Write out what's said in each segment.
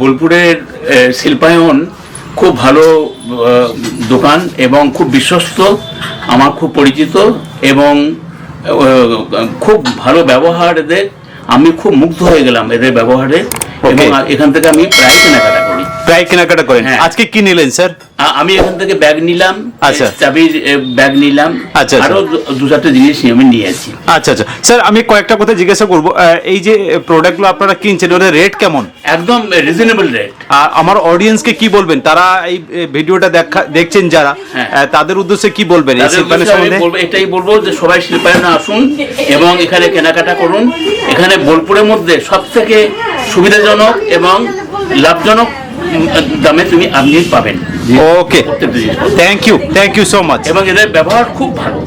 বোলপুরের শিল্পায়ন খুব ভালো দোকান এবং খুব বিশ্বস্ত আমার খুব পরিচিত এবং খুব ভালো ব্যবহার এদের। আমি খুব মুগ্ধ হয়ে গেলাম এদের ব্যবহারে এবং এখান থেকে আমি প্রায় কেনাকাটা করি। প্রায় কেনাকাটা করেন। হ্যাঁ। আজকে কি নিলেন স্যার? আমি এখান থেকে ব্যাগ নিলাম আচ্ছা। চাবির ব্যাগ নিলাম। আচ্ছা, আচ্ছা। আরও দু- চারটে জিনিস আমি নিয়েছি আচ্ছা আচ্ছা। স্যার আমি কয়েকটা কথা জিজ্ঞাসা করব। এই যে প্রোডাক্টগুলো আপনারা কিনছেন ওদের রেট কেমন? একদম রিজনেবল রেট আর আমার অডিয়েন্সকে কি বলবেন? তারা এই ভিডিওটা দেখা দেখছেন যারা হ্যাঁ। তাদের উদ্দেশ্যে কি বলবেন এই শিল্পায়নের সম্বন্ধে? এটাই বলব যে সবাই শিল্পায়নে আসুন এবং এখানে কেনাকাটা করুন। এখানে বোলপুরের মধ্যে সব থেকে সুবিধাজনক এবং লাভজনক দামে তুমি আপনি পাবেন। Okay thank you thank you so much এবং এদের ব্যবহার খুব ভালো।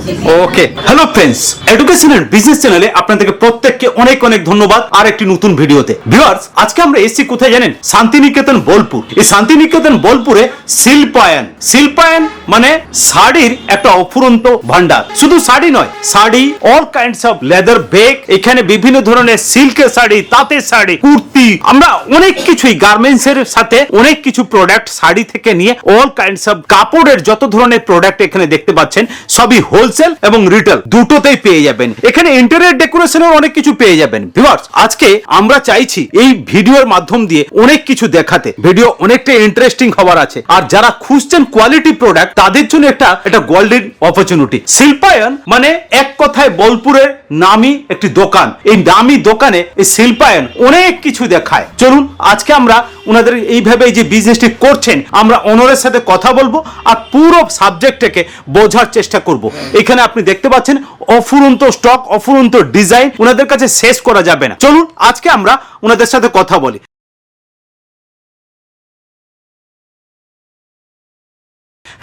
Okay hello friends education and business চ্যানেলে আপনাদেরকে প্রত্যেককে অনেক অনেক ধন্যবাদ আর একটি নতুন ভিডিওতে। ভিউয়ার্স আজকে আমরা এসেছি কোথায় জানেন? শান্তিনিকেতন বোলপুর। এই শান্তিনিকেতন বোলপুরে শিল্পায়ন। শিল্পায়ন মানে শাড়ির একটা অফুরন্ত ভান্ডার শুধু শাড়ি নয় sari all kinds of leather bag এখানে বিভিন্ন ধরনের সিল্কের শাড়ি তাঁতের শাড়ি কুর্তি। আমরা অনেক কিছুই গার্মেন্টস এর সাথে অনেক কিছু প্রোডাক্ট শাড়ি থেকে নিয়ে অল কাইন্ডস অফ কাপড়ের যত ধরনের প্রোডাক্ট এখানে দেখতে পাচ্ছেন, সবই হোলসেল এবং রিটেল দুটোতেই পেয়ে যাবেন। এখানে ইন্টেরিয়র ডেকোরেশনের অনেক কিছু পেয়ে যাবেন। ভিউয়ার্স আজকে আমরা চাইছি এই ভিডিওর মাধ্যম দিয়ে অনেক কিছু দেখাতে। ভিডিও অনেকটা ইন্টারেস্টিং হওয়ার আছে। আর যারা খুঁজছেন কোয়ালিটি প্রোডাক্ট তাদের জন্য একটা একটা গোল্ডেন অপরচুনিটি শিল্পায়ন মানে এক কথায় বোলপুরের নামি একটি দোকান। এই নামি দোকানে এই শিল্পায়ন অনেক কিছু দেখায়। চলুন, আজকে আমরা ওনাদের এইভাবে যে বিজনেসটি করছেন, আমরা অনরের সাথে কথা বলব আর পুরো সাবজেক্টটাকে বোঝার চেষ্টা করব। এখানে আপনি দেখতে পাচ্ছেন অফুরন্ত স্টক অফুরন্ত ডিজাইন ওনাদের কাছে শেষ করা যাবে না। চলুন, আজকে আমরা ওনাদের সাথে কথা বলি।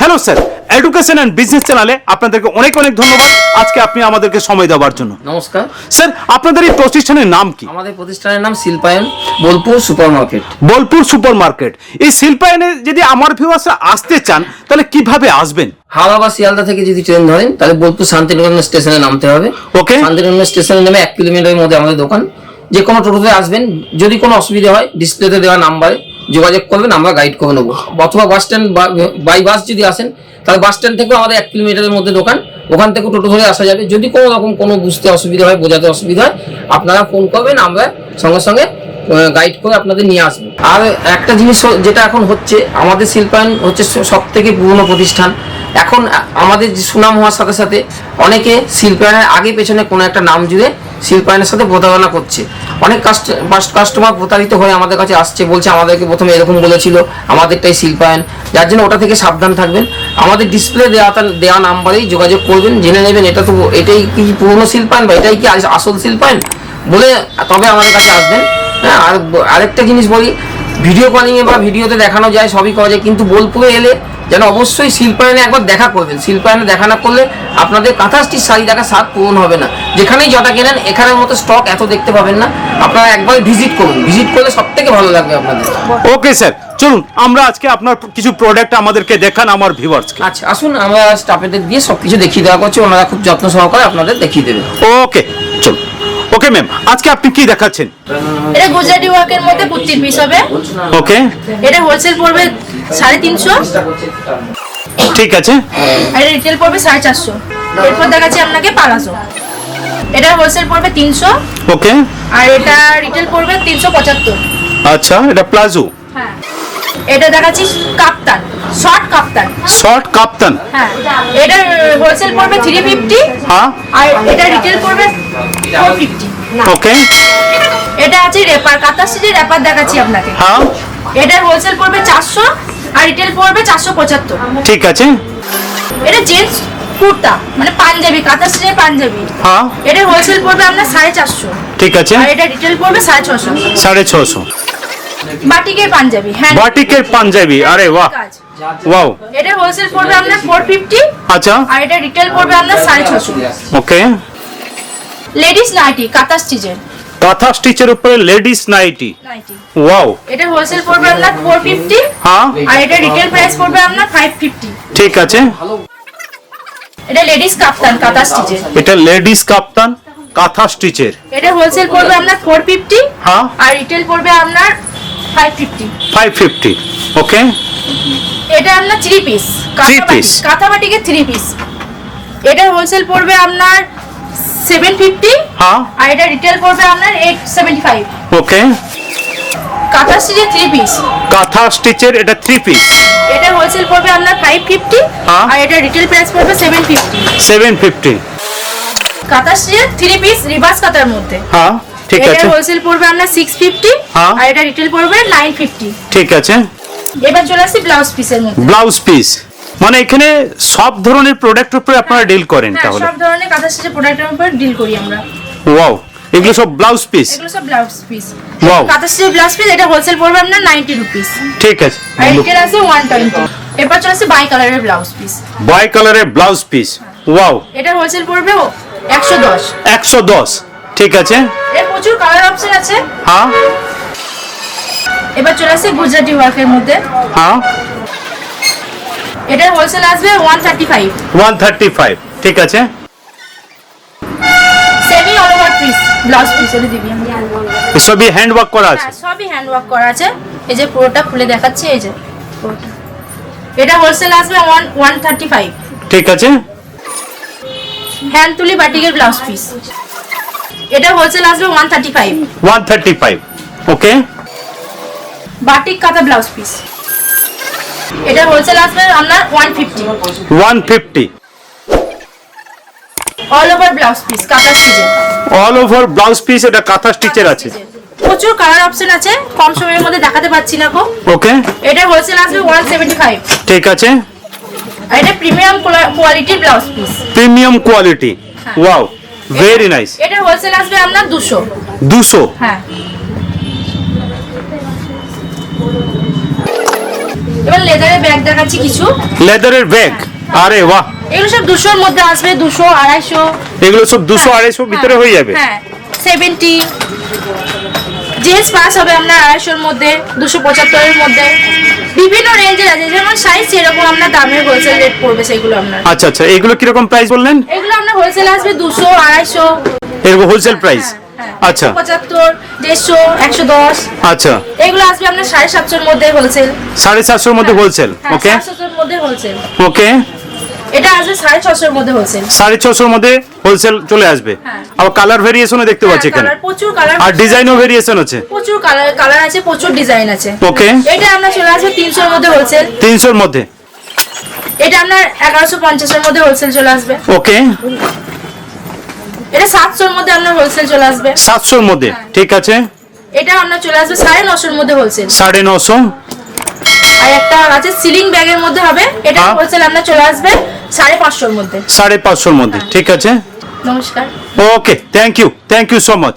Hello sir education and business চ্যানেলে আপনাদেরকে অনেক অনেক ধন্যবাদ। আজকে আপনি আমাদেরকে সময় দেওয়ার জন্য। নমস্কার। স্যার আপনাদের এই প্রতিষ্ঠানের নাম কি? আমাদের প্রতিষ্ঠানের নাম Shilpayan Bolpur super market Bolpur super market এই শিল্পায়নে যদি আমার ভিউয়ার্সরা আসতে চান তাহলে কীভাবে আসবেন? হাওড়া বা শিয়ালদা থেকে যদি ট্রেন ধরেন তাহলে বোলপুর শান্তিনিকেতন স্টেশনে নামতে হবে। ওকে শান্তিনিকেতন স্টেশনে নেমে এক কিলোমিটারের মধ্যে আমাদের দোকান। যে কোনো টোটোতে আসবেন। যদি কোনো অসুবিধা হয় ডিসপ্লেতে দেওয়া নাম্বারে যোগাযোগ করবেন, আমরা গাইড করে নেব। অথবা বাস স্ট্যান্ড বাই বাস যদি আসেন, তাহলে বাস স্ট্যান্ড থেকেও আমাদের এক কিলোমিটারের মধ্যে দোকান, ওখান থেকে টোটো ধরে আসা যাবে। যদি কোনো রকম কোনো বুঝতে অসুবিধা হয়, বোঝাতে অসুবিধা হয়, আপনারা ফোন করবেন, আমরা সঙ্গে সঙ্গে গাইড করে আপনাদের নিয়ে আসব। আর একটা জিনিস যেটা এখন হচ্ছে, আমাদের শিল্পায়ন হচ্ছে সব থেকে পুরনো প্রতিষ্ঠান। এখন আমাদের সুনাম হওয়ার সাথে সাথে অনেকে শিল্পায়নের আগে পেছনে কোনো একটা নাম জুড়ে শিল্পায়নের সাথে প্রতারণা করছে। অনেক কাস্টমার প্রতারিত হয়ে আমাদের কাছে আসছে, বলছে আমাদেরকে প্রথমে এরকম বলেছিল, আমাদেরটাই শিল্পায়ন যার জন্য ওটা থেকে সাবধান থাকবেন। আমাদের ডিসপ্লে দেওয়া দেওয়া নাম্বারেই যোগাযোগ করবেন, জেনে নেবেন এটা তো এটাই কি পুরনো শিল্পায়ন বা এটাই কি আস- আসল শিল্পায়ন বলে তবে আমাদের কাছে আসবেন। হ্যাঁ আর আরেকটা জিনিস বলি ভিডিও কলিংয়ে বা ভিডিওতে দেখানো যায়, সবই করা যায়, কিন্তু বোলপুরে এলে যেন অবশ্যই শিল্পায়নে একবার দেখা করবেন। শিল্পায়নে দেখা না করলে আপনাদের কাঁথাস্টির শাড়ি দেখা স্বাদ পূরণ হবে না। যেখানেই জটা কেনেন এখানের মতো স্টক এত দেখতে পাবেন না। আপনারা একবার ভিজিট করুন। ভিজিট করলে সব থেকে ভালো লাগবে আপনাদের। ওকে স্যার চলুন আমরা আজকে আপনার কিছু প্রোডাক্ট আমাদেরকে দেখান আমার ভিউয়ার্সকে আচ্ছা আসুন আমরা স্টাফেদের দিয়ে সব কিছু দেখিয়ে দেওয়া করছি। ওনারা খুব যত্ন সহকারে আপনাদের দেখিয়ে দেবে। ওকে চলুন। ওকে ম্যাম আজকে আপনি কি দেখাচ্ছেন? এটা গুজরাটি ওয়ার্কের মধ্যে কুর্তির পিস হবে। ওকে এটা হোলসেল পড়বে সাড়ে তিনশো? ঠিক আছে। আর এটা রিটেল পড়বে সাড়ে চারশো। এরপর দেখাচ্ছি আপনাকে পালাজো এটা হোলসেল পড়বে তিনশো। ওকে। আর এটা রিটেল পড়বে তিনশো পঁচাত্তর। আচ্ছা এটা প্লাজো হ্যাঁ। এটা দেখাচ্ছি কাপ্তান শর্ট কাপ্তান। শর্ট কাপ্তান। হ্যাঁ। এটা হোলসেল পড়বে থ্রি ফিফটি হ্যাঁ। আর এটা রিটেল পড়বে ফোর ফিফটি ওকে। এটা আছে রেপার কাতার সিজের রেপার দেখাচ্ছি আপনাকে। হ্যাঁ। এটা হোলসেল পড়বে চারশো। আর রিটেল পড়বে চারশো পঁচাত্তর। ঠিক আছে। এটা জেন্টস কুর্তা মানে পাঞ্জাবি কাঁথা স্টিচের পাঞ্জাবি। হ্যাঁ। এটা হোলসেল পড়বে আপনার সাড়ে চারশো। ঠিক আছে। আর এটা রিটেল পড়বে সাড়ে ছশো। সাড়ে ছশো। বাটিকের পাঞ্জাবি হ্যাঁ। বাটিকের পাঞ্জাবি আরে বাহ। ওয়াও। এটা হোলসেল পড়বে আপনার ফোর ফিফটি আচ্ছা। আর এটা রিটেল পড়বে আপনার সাড়ে ছশো। ওকে। লেডিস নাইটি কাঁথা স্টিচের কাঁথা স্টিচের উপরে লেডিস নাইটি। ওয়াও। এটা হোলসেল পড়বে আপনার ফোর ফিফটি হ্যাঁ। আর এটা রিটেল প্রাইস পড়বে আপনার ফাইভ ফিফটি ঠিক আছে। এটা লেডিস কাপ্তান কাঁথা স্টিচের। এটা লেডিস কাপ্তান কাঁথা স্টিচের। এটা হোলসেল পড়বে আপনার ফোর ফিফটি হ্যাঁ। আর রিটেল পড়বে আপনার five fifty five fifty okay এটা আপনার থ্রি পিস Three piece? কাঁথাবাটিকে থ্রি পিস এটা হোলসেল পড়বে আপনার সেভেন ফিফটি হ্যাঁ আর এটা রিটেল পড়বে আপনার এইট সেভেন্টি ফাইভ ওকে কাঁথা স্টিচের থ্রি পিস কাঁথা স্টিচের এটা থ্রি পিস এটা হোলসেল পড়বে আপনার ফাইভ ফিফটি হ্যাঁ। আর এটা রিটেল প্রাইস পড়বে সেভেন ফিফটি সেভেন ফিফটি কাঁথা স্টিচের থ্রি পিস রিভার্স কাঁথার মধ্যে। হ্যাঁ ঠিক এটা হোলসেল পড়বে আপনার সিক্স ফিফটি হ্যাঁ। আর এটা রিটেল পড়বে নাইন ফিফটি ঠিক আছে। এবার চলে আসছি ব্লাউজ পিসের মধ্যে। ব্লাউজ পিস মানে এখানে সব ধরনের প্রোডাক্টের উপরে আপনারা ডিল করেন হ্যাঁ তাহলে। সব ধরনের কাঁথা স্টিচের প্রোডাক্টের উপর ডিল করি আমরা। ওয়াও এগুলো সব ব্লাউজ পিস এগুলো সব ব্লাউজ পিস Wow. কাঁথা স্টিচের ব্লাউজ পিস এটা হোলসেল পড়বে আপনার নাইনটি রুপিস ঠিক আছে। আর আছে ওয়ান টোয়েন্টি এরপর চলে আসছে বাই কালারের ব্লাউজ পিস বাই কালারের ব্লাউজ পিস ওয়াও এটা হোলসেল পড়বে একশো দশ। একশো দশ। ঠিক আছে। এর প্রচুর কালার অপশন আছে। হ্যাঁ। এবার চলে আসে গুজরাটি ওয়ার্কের মধ্যে। হ্যাঁ। এটার হোলসেল আসবে one thirty five one thirty five ঠিক আছে? Semi all over piece blouse piece এটা দিবি আমি। সবই হ্যান্ড ওয়ার্ক করা আছে? হ্যাঁ সবই হ্যান্ড ওয়ার্ক করা আছে। এই যে পুরোটা খুলে দেখাচ্ছি এই যে পুরোটা। এটা হোলসেল আসবে ওয়ান ওয়ান থার্টি ফাইভ ঠিক আছে? হ্যান্ড তুলি বাটিকের ব্লাউজ পিস এটা হোলসেল আসবে one thirty five one thirty five okay batik কাঁথা ব্লাউজ পিস এটা হোলসেল আসবে আপনার one fifty one fifty all over blouse piece কাঁথা স্টিচের অল ওভার ব্লাউজ পিস এটা কাঁথা স্টিচের আছে। প্রচুর কালার অপশন আছে কম সময়ের মধ্যে দেখাতে পাচ্ছি না গো। ওকে এটা হোলসেল আসবে ওয়ান সেভেন্টি ফাইভ ঠিক আছে। আর এটা প্রিমিয়াম কোয়ালিটির blouse piece premium quality wow very nice এটা হোলসেল আসবে আপনার দুশো। দুশো? হ্যাঁ। এবার লেদারের ব্যাগ দেখাচ্ছি কিছু। লেদারের ব্যাগ আরে বাহ। এগুলো সব দুশোর মধ্যে আসবে দুশো আড়াইশো। এগুলো সব দুশো হ্যাঁ, আড়াইশো ভিতরে হয়ে যাবে? হ্যাঁ সেভেন্টি জিন্স পাস হবে আপনার আড়াইশোর মধ্যে দুশো পঁচাত্তরের মধ্যে। বিভিন্ন রেঞ্জের আছে যেমন সাইজ সেরকম আপনার দামের হোলসেল রেট পড়বে সেগুলো আপনার আচ্ছা আচ্ছা এগুলো কীরকম প্রাইস বললেন? এগুলো আপনার হোলসেল আসবে দুশো আড়াইশো। এরকম হোলসেল প্রাইস হ্যাঁ, আচ্ছা। পঁচাত্তর দেড়শো একশো দশ। আচ্ছা। এগুলো আসবে আপনার সাড়ে সাতশোর মধ্যে হোলসেল সাড়ে সাতশোর মধ্যে হোলসেল হ্যাঁ ওকে সাড়ে সাতশোর মধ্যে হোলসেল ওকে এটা আসবে সাড়ে ছশোর মধ্যে হোলসেল সাড়ে ছশোর মধ্যে হোলসেল চলে আসবে। হ্যাঁ। আবার কালার ভেরিয়েশনও দেখতে পাচ্ছি এখানে। প্রচুর কালার আর ডিজাইনও ভেরিয়েশন আছে। প্রচুর কালার কালার আছে প্রচুর ডিজাইন আছে। ওকে এটা আপনার চলে আসবে তিনশোর মধ্যে হোলসেল তিনশোর মধ্যে। এটা আপনার এগারোশো পঞ্চাশের মধ্যে হোলসেল চলে আসবে। ওকে এটা সাতশোর মধ্যে আপনার হোলসেল চলে আসবে। সাতশোর মধ্যে হ্যাঁ। ঠিক আছে? এটা আপনার চলে আসবে সাড়ে নশোর মধ্যে হোলসেল সাড়ে নশো। আর একটা আছে সিলিং ব্যাগের মধ্যে হবে এটা হ্যাঁ। হোলসেল আপনার চলে আসবে সাড়ে পাঁচশোর মধ্যে। সাড়ে পাঁচশোর মধ্যে ঠিক আছে? নমস্কার। Okay thank you thank you so much